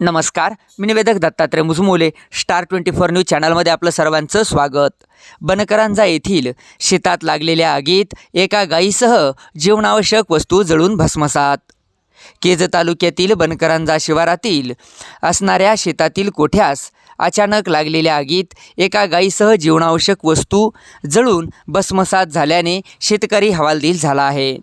नमस्कार मी निवेदक Dattatray Mujmole star twenty four news चॅनलमध्ये आपलं सर्वांचं स्वागत. बनकरांजा येथील शेतात लागलेल्या आगीत एका गायीसह जीवनावश्यक वस्तू जळून भस्मसात. केज तालुक्यातील बनकरांजा शिवारातील असणाऱ्या शेतातील कोठ्यास अचानक लागलेल्या आगीत एका गायीसह जीवनावश्यक वस्तू जळून भस्मसात झाल्याने शेतकरी हवालदिल झाला आहे.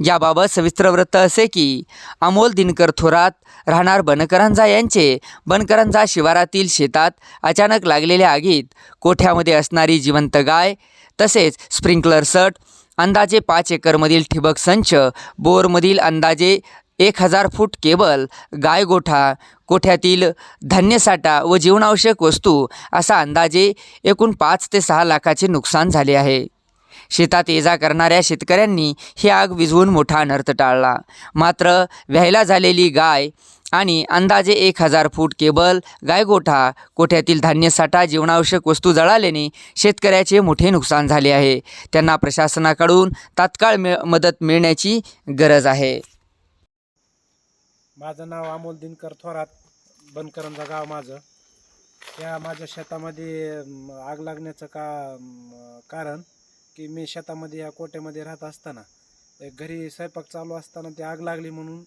याबाबत सविस्तर वृत्त असे की अमोल दिनकर थोरात राहणार बनकरांजा यांचे बनकरांजा शिवारातील शेतात अचानक लागलेल्या आगीत कोठ्यामध्ये असणारी जिवंत गाय तसेच स्प्रिंकलर सट अंदाजे पाच एकरमधील ठिबक संच बोरमधील अंदाजे एक हजार फूट केबल गायगोठा कोठ्यातील धान्यसाठा व जीवनावश्यक वस्तू असा अंदाजे एकूण पाच ते सहा लाखाचे नुकसान झाले आहे. शेतात ये जा करणाऱ्या शेतकऱ्यांनी ही आग विझवून मोठा अनर्थ टाळला. मात्र व्यायला झालेली गाय आणि अंदाजे एक हजार फूट केबल गायगोठा कोठ्यातील धान्यसाठा जीवनावश्यक वस्तू जळाल्याने शेतकऱ्याचे मोठे नुकसान झाले आहे. त्यांना प्रशासनाकडून तात्काळ मिळ मदत मिळण्याची गरज आहे. माझं नाव अमोल दिनकर थोरात. बनकरांचा गाव माझं. त्या माझ्या शेतामध्ये आग लागण्याचं का कारण की मी शेतामध्ये या कोट्यामध्ये राहत असताना एक घरी स्वयंपाक चालू असताना ती आग लागली म्हणून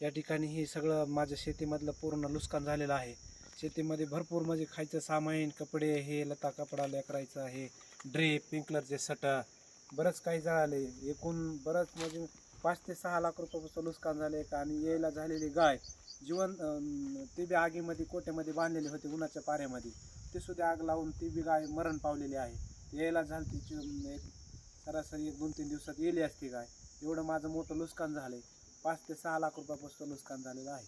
या ठिकाणी हे सगळं माझ्या शेतीमधलं पूर्ण नुकसान झालेलं आहे. शेतीमध्ये भरपूर म्हणजे खायचं सामान कपडे हे लता कपडा लेकरायचं आहे ड्रेप पिंकलरचे सट बरंच काही जळाले एकूण बरंच म्हणजे पाच ते सहा लाख रुपयापासून नुकसान झाले का? आणि यायला झालेली गाय जीवन ती बी आगीमध्ये कोट्यामध्ये बांधलेली होती उन्हाच्या पाऱ्यामध्ये. ती सुद्धा आग लावून ती बी गाय मरण पावलेली आहे. यायला झालं तिची एक सरासरी एक दोन तीन दिवसात येली असती काय. एवढं माझं मोठं नुकसान झालं आहे पाच ते सहा लाख रुपयापासून नुकसान झालेलं आहे.